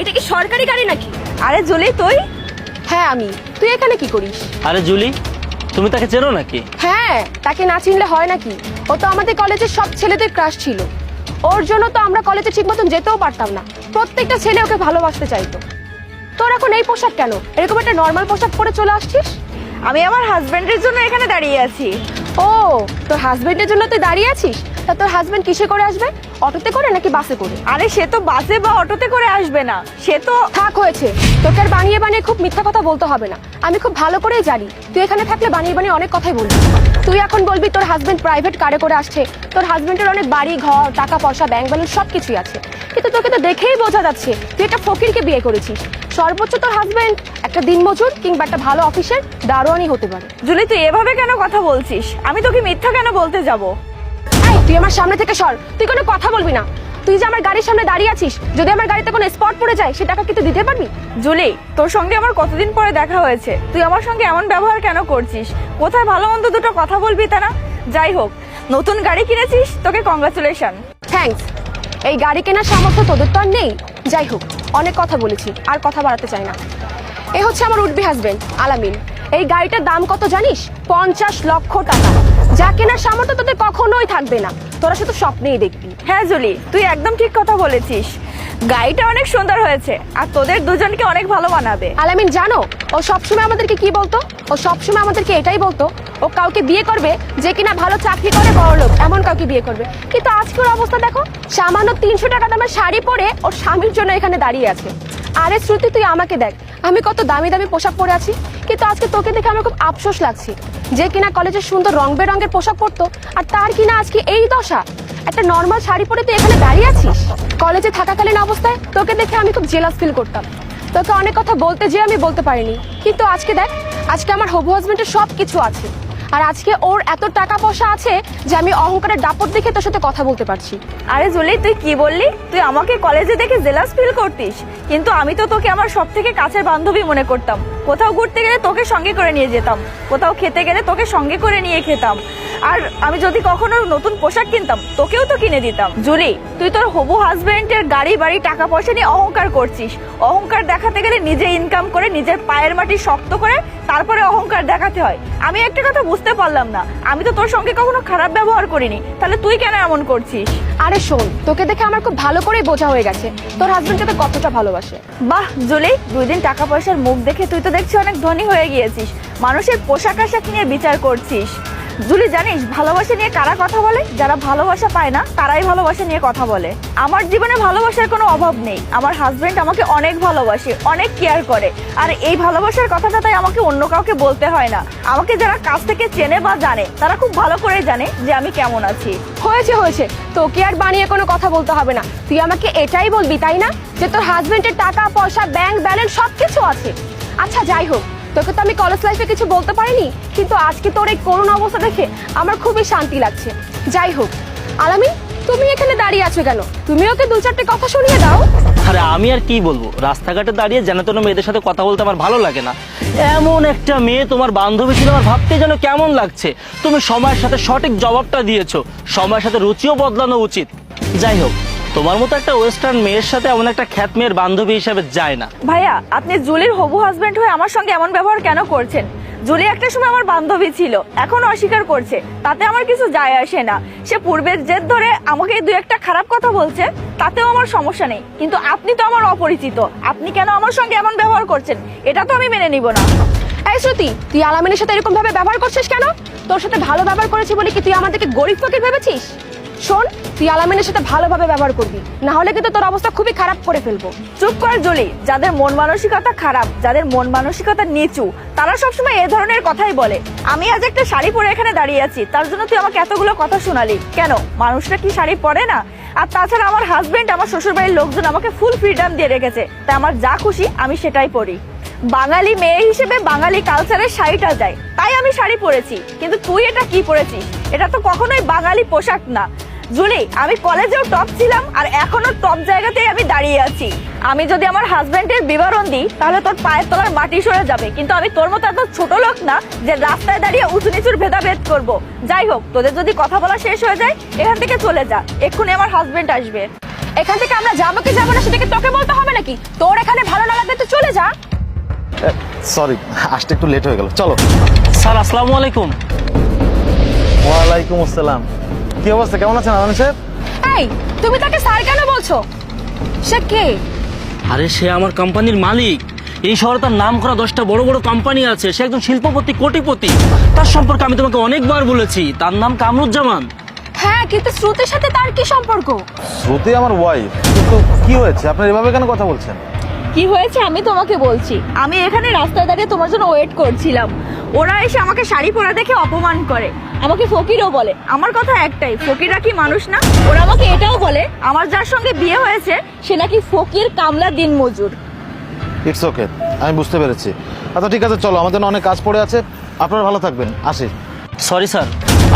এটা কি সরকারি গাড়ি নাকি? আরে জুলি তুই? হ্যাঁ আমি। তুই এখানে কি করিস? আরে জুলি তুমি তাকে চেনো নাকি? হ্যাঁ তাকে না চিনলে হয় নাকি? ও তো আমাদের কলেজের সব ছেলেদের ক্রাশ ছিল। ওর জন্য তো আমরা কলেজে ঠিক মতন যেতেও পারতাম না। প্রত্যেকটা ছেলে ওকে ভালোবাসতে চাইতো। তোর এখন এই পোশাক কেন? এরকম একটা নর্মাল পোশাক পরে চলে আসছিস? আমি আমার হাজবেন্ডের জন্য এখানে দাঁড়িয়ে আছি। ও তোর হাজবেন্ডের জন্য তুই দাঁড়িয়ে আছিস? তা তোর হাজবেন্ড কিসে করে আসবে? অটোতে করে নাকি বাসে করে? আরে সে তো বাসে বা অটোতে করে আসবে না। সে তো থাক হয়েছে। তোকে আর বানিয়ে বানিয়ে খুব মিথ্যা কথা বলতে হবে না। আমি খুব ভালো করেই জানি। তুই এখানে থাকলে বানিয়ে বানিয়ে অনেক কথাই বলবি। তুই এখন বলবি তোর হাজবেন্ড প্রাইভেট কারে করে আসছে। তোর হাজবেন্ডের অনেক বাড়ি, ঘর, টাকা পয়সা ব্যাংক ব্যালেন্স সব কিছুই আছে। কিন্তু তোকে তো দেখেই বোঝা যাচ্ছে তুই একটা ফকিরকে বিয়ে করেছিস। সর্বোচ্চ তোর হাজবেন্ড একটা দিনমজুর কিংবা একটা ভালো অফিসের দারোয়ানই হতে পারে। জুলি, তুই এভাবে কেন কথা বলছিস? আমি তোকে মিথ্যা কেন বলতে যাব? তুই আমার সামনে থেকে সর। তুই কোনো কথা বলবি না। তুই যে আমার গাড়ির সামনে দাঁড়িয়ে আছিস যদি আমার গাড়িতে কোনো স্পট পড়ে যায় সে টাকা কি তুই দিতে পারবি? জুলি তোর সঙ্গে আমার কতদিন পরে দেখা হয়েছে? তুই আমার সঙ্গে এমন ব্যবহার কেন করছিস? কোথায় ভালো মন্দ দুটো কথা বলবি তা না? যাই হোক নতুন গাড়ি কিনেছিস? তোকে কংগ্রাচুলেশন থ্যাঙ্কস এই গাড়ি কেনার সামর্থ্য তোদের তো আর নেই। যাই হোক অনেক কথা বলেছি আর কথা বাড়াতে চাই না। এ হচ্ছে আমার উডবি হাজবেন্ড আলামিন। এই গাড়িটার দাম কত জানিস? পঞ্চাশ লক্ষ টাকা। যা কেনার সামর্থ্য তোদের কখনোই থাকবে না। তোরা শুধু স্বপ্নেই দেখবি। হ্যাঁ জুলি তুই একদম ঠিক কথা বলেছিস। গাড়িটা অনেক সুন্দর হয়েছে আর তোদের দুজনকে অনেক ভালো মানাবে আলামিন জানো ও সবসময় আমাদেরকে কি বলতো? ও সবসময় আমাদেরকে এটাই বলতো ও কাউকে বিয়ে করবে যে কিনা ভালো চাকরি করে বড় লোক এমন কাউকে বিয়ে করবে। কিন্তু আজকের অবস্থা দেখো সামান্য তিনশো টাকা দামের শাড়ি পরে ওর স্বামীর জন্য এখানে দাঁড়িয়ে আছে। আরে শ্রুতি তুই আমাকে দেখ আমি কত দামি দামি পোশাক পরে আছি, কিন্তু আজকে তোকে দেখে আমার খুব আফসোস লাগছে যে কিনা কলেজের সুন্দর রং বেরঙের পোশাক পরতো আর তার কিনা আজকে এই দশা। একটা নর্মাল শাড়ি পরে তুই এখানে দাঁড়িয়ে আছিস? কলেজে থাকাকালীন অবস্থায় তোকে দেখে আমি খুব জেলাস ফিল করতাম। তোকে অনেক কথা বলতে যে আমি বলতে পারিনি। কিন্তু আজকে দেখ, আজকে আমার হবু হাজবেন্ডের সব কিছু আছে। আর আজকে ওর এত টাকা পয়সা আছে যে আমি অহংকারের দাপট দেখে তোর সাথে কথা বলতে পারছি। আরে জলি, তুই কি বললি? তুই আমাকে কলেজে দেখে জেলাস ফিল করতিস। কিন্তু আমি তো তোকে আমার সব থেকে কাছের বান্ধবী মনে করতাম। কোথাও ঘুরতে গেলে তোকে সঙ্গে করে নিয়ে যেতাম। কোথাও খেতে গেলে তোকে সঙ্গে করে নিয়ে খেতাম। আর আমি যদি কখনো নতুন পোশাক কিনতাম তোকেও তো কিনে দিতাম। জুলি তুই তোর হবু হাজবেন্ডের গাড়ি বাড়ি টাকা পয়সা নিয়ে অহংকার করছিস। অহংকার দেখাতে গেলে নিজে ইনকাম করে নিজের পায়ের মাটি শক্ত করে তারপরে অহংকার দেখাতে হয়। আমি একটা কথা বুঝতে পারলাম না। আমি তো তোর সঙ্গে কখনো খারাপ ব্যবহার করিনি। তাহলে তুই কেন এমন করছিস? আরে শোন তোকে দেখে আমার খুব ভালো করেই বোঝা হয়ে গেছে। তোর হাজবেন্ড তোকে কতটা ভালোবাসে। বাহ জুলি দুই দিন টাকা পয়সার মুখ দেখে তুই তো দেখছি অনেক ধনী হয়ে গিয়েছিস। মানুষের পোশাক আশাক নিয়ে বিচার করছিস। জুলি, জানিস, ভালোবাসা নিয়ে কারা কথা বলে? যারা ভালোবাসা পায় না, তারাই ভালোবাসা নিয়ে কথা বলে। আমার জীবনে ভালোবাসার কোনো অভাব নেই। আমার হাজবেন্ড আমাকে অনেক ভালোবাসে, অনেক কেয়ার করে। আর এই ভালোবাসার কথাটা তাই আমাকে অন্য কাউকে বলতে হয় না। আমাকে যারা কাছ থেকে চেনে বা জানে, তারা খুব ভালো করে জানে যে আমি কেমন আছি। হয়েছে হয়েছে। তোকে আর বানিয়ে কোনো কথা বলতে হবে না। তুই আমাকে এটাই বলবি, তাই না? যে তোর হাজবেন্ডের টাকা, পয়সা ব্যাংক ব্যালেন্স সব কিছু আছে। আচ্ছা যাই হোক। তোকে তো আমি কলেজ লাইফে কিছু বলতে পারিনি, কিন্তু আজকে তোর এই করুণ অবস্থা দেখে আমার খুবই শান্তি লাগছে। যাই হোক, আলামিন, তুমি এখানে দাঁড়িয়ে আছো কেন? তুমি ওকে দু চারটে কথা শুনিয়ে দাও। আরে আমি আর কি বলব? রাস্তাঘাটে দাঁড়িয়ে যেন তেন মেয়েদের সাথে কথা বলতে আমার ভালো লাগে না। এমন একটা মেয়ে তোমার বান্ধবী ছিল, আমার ভাবতে যেন কেমন লাগছে। তুমি সময়ের সাথে সঠিক জবাবটা দিয়েছ। সময়ের সাথে রুচিও বদলানো উচিত। যাই হোক তোমার মতো একটা ওয়েস্টার্ন মেয়ের সাথে এমন একটা খ্যাত মেয়ের বান্ধবী হিসেবে যায় না। ভাইয়া আপনি জুলির হবু হাজবেন্ড হয়ে আমার সঙ্গে এমন ব্যবহার কেন করছেন? জুলি একটা সময় আমার বান্ধবী ছিল এখন অস্বীকার করছে তাতে আমার কিছু যায় আসে না। সে পূর্বের জেদ ধরে আমাকে দু একটা খারাপ কথা বলছে তাতেও আমার সমস্যা নেই। কিন্তু আপনি তো আমার অপরিচিত আপনি কেন আমার সঙ্গে এমন ব্যবহার করছেন? এটা তো আমি মেনে নিব না। এই শ্রুতি তুই আলামিনের সাথে এরকম ভাবে ব্যবহার করছিস কেন? তোর সাথে ভালো ব্যবহার করেছি বলে কি তুই আমাদেরকে গরিব ফকির ভেবেছিস? শোন, তুই আলামিনের সাথে ভালোভাবে ব্যবহার করবি। না হলে কিন্তু তোর অবস্থা খুবই খারাপ করে ফেলব। চুপ কর, জুলি। যাদের মন মানসিকতা খারাপ, যাদের মন মানসিকতা নিচু, তারা সবসময় এ ধরনের কথাই বলে। আমি আজ একটা শাড়ি পরে এখানে দাঁড়িয়ে আছি, তার জন্য তুই আমাকে এতগুলো কথা শোনালি। কেন? মানুষরা কি শাড়ি পরে না? আর তাছাড়া আমার হাজবেন্ড আমার শ্বশুরবাড়ির লোকজন আমাকে ফুল ফ্রিডম দিয়ে রেখেছে, তাই আমার যা খুশি আমি সেটাই পরি। বাঙালি মেয়ে হিসেবে বাঙালি কালচারের শাড়িটা যায়, তাই আমি শাড়ি পরেছি। কিন্তু তুই এটা কি পরেছিস? এটা তো কখনোই বাঙালি পোশাক না। জুলি আমি কলেজেও টপ ছিলাম আর এখনও টপ জায়গাতেই আমি দাঁড়িয়ে আছি। আমি যদি আমার হাজবেন্ডের বিবরণ দিই তাহলে তোর পায়ের তলার মাটি সরে যাবে। কিন্তু আমি তোর মতো এত ছোট লোক না যে রাস্তায় দাঁড়িয়ে উঁচু নিচুর ভেদাভেদ করব। যাই হোক তোদের যদি কথা বলা শেষ হয়ে যায় এখান থেকে চলে যা। এক্ষুনি আমার হাজবেন্ড আসবে। এখান থেকে আমরা যাব কি যাব না সেটাকে তোকে বলতে হবে নাকি? তোর এখানে ভালো না লাগলে তুই চলে যা। সরি আসতে একটু লেট হয়ে গেল। চলো। স্যার আসসালামু আলাইকুম। ওয়ালাইকুম আসসালাম। কি অবস্থা? কেমন আছেন আনন্দ সাহেব? এই তুমি তাকে স্যার কেন বলছো? সে কে? আরে সে আমার কোম্পানির মালিক। এই শহরে তার নাম করা দশটা বড় বড় কোম্পানি আছে। সে একজন শিল্পপতি কোটিপতি। তার সম্পর্কে আমি তোমাকে অনেকবার বলেছি। তার নাম কামরুজ্জামান। হ্যাঁ কিন্তু শ্রুতির সাথে তার কি সম্পর্ক? শ্রুতি আমার ওয়াইফ কিন্তু কি হয়েছে? আপনার এভাবে কেন কথা বলছেন? কি হয়েছে আমি তোমাকে বলছি। আমি এখানে রাস্তায় দাঁড়িয়ে তোমার জন্য ওয়েট করছিলাম। ওরা এসে আমাকে শাড়ি পরা দেখে অপমান করে। আমাকে ফকিরও বলে। আমার কথা একটাই ফকিররা কি মানুষ না? ওরা আমাকে এটাও বলে আমার যার সঙ্গে বিয়ে হয়েছে সে নাকি ফকির কামলা দিন মজুর। ইটস ওকে আমি বুঝতে পেরেছি। আচ্ছা ঠিক আছে চলো আমাদের অনেক কাজ পড়ে আছে। আপনারা ভালো থাকবেন আসি। সরি স্যার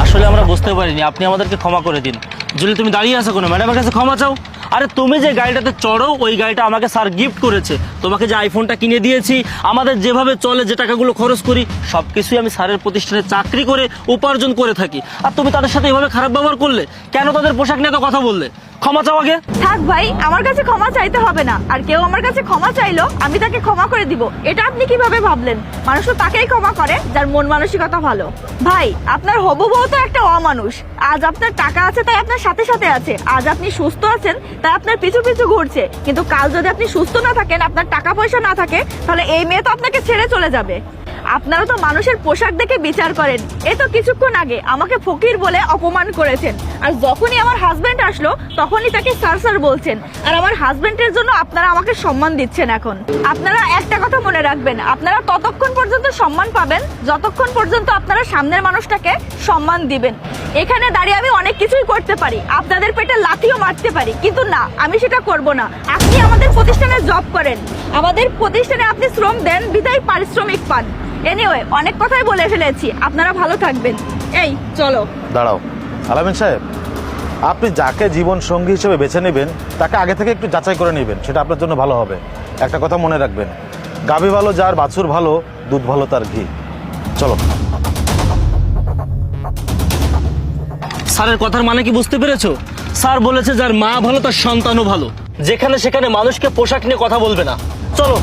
আসলে আমরা বুঝতে পারিনি আপনি আমাদেরকে ক্ষমা করে দিন। যদি তুমি দাঁড়িয়ে আছো কোনো? ম্যাডামের কাছে ক্ষমা চাও? আরে তুমি যে গাড়িটাতে চড়ো, ওই গাড়িটা আমাকে স্যার গিফট করেছে। তোমাকে যে আইফোনটা কিনে দিয়েছি, আমাদের যেভাবে চলে, যে টাকাগুলো খরচ করি সব কিছুই আমি স্যারের প্রতিষ্ঠানে চাকরি করে উপার্জন করে থাকি। আর তুমি তাদের সাথে এভাবে খারাপ ব্যবহার করলে? কেন তাদের পোশাক নিয়ে কথা বললে? ক্ষমা চাও আগে? থাক ভাই, আমার কাছে ক্ষমা চাইতে হবে না। আর কেউ আমার কাছে ক্ষমা চাইলো, আমি তাকে ক্ষমা করে দিব। এটা আপনি কীভাবে ভাবলেন? মানুষ তো তাকেই ক্ষমা করে, যার মন মানসিকতা ভালো। ভাই, আপনার হবু বউ তো একটা অমানুষ। আজ আপনার টাকা আছে, তাই আপনার সাথে সাথে আছে। আজ আপনি সুস্থ আছেন, তাই আপনার পিছু পিছু ঘুরছে। কিন্তু কাল যদি আপনি সুস্থ না থাকেন, আপনার টাকা পয়সা না থাকে, তাহলে এই মেয়ে তো আপনাকে ছেড়ে চলে যাবে। আপনারা তো মানুষের পোশাক দেখে বিচার করেন। এ তো কিছুক্ষণ আগে আমাকে ফকির বলে অপমান করেছেন। আর যখনই আমার হাজবেন্ড আসলো, তখনই তাকে স্যার বলছেন। আর আমার হাজবেন্ডের জন্য আপনারা আমাকে সম্মান দিচ্ছেন এখন। আপনারা একটা কথা মনে রাখবেন, আপনারা ততক্ষণ পর্যন্ত সম্মান পাবেন, যতক্ষণ পর্যন্ত আপনারা সামনের মানুষটাকে সম্মান দিবেন। এখানে দাঁড়িয়ে আমি অনেক কিছুই করতে পারি, আপনাদের পেটে লাথিও মারতে পারি, কিন্তু না, আমি সেটা করব না। আপনি আমাদের প্রতিষ্ঠানে জব করেন। আমাদের প্রতিষ্ঠানে আপনি শ্রম দেন বিদায় পারিশ্রমিক পান। এনিওয়ে অনেক কথাই বলে ফেলেছি। আপনারা ভালো থাকবেন। এই চলো। দাঁড়াও। আলামিন সাহেব আপনি যাকে জীবন সঙ্গী হিসেবে বেছে নেবেন তাকে আগে থেকে একটু যাচাই করে নেবেন সেটা আপনার জন্য ভালো হবে। একটা কথা মনে রাখবেন গাভী ভালো যার বাছুর ভালো দুধ ভালো তার ঘি। চলো। স্যারের কথার মানে কি বুঝতে পেরেছ? স্যার বলেছে যার মা ভালো তার সন্তানও ভালো। যেখানে সেখানে মানুষকে পোশাক নিয়ে কথা বলবে না। চলো।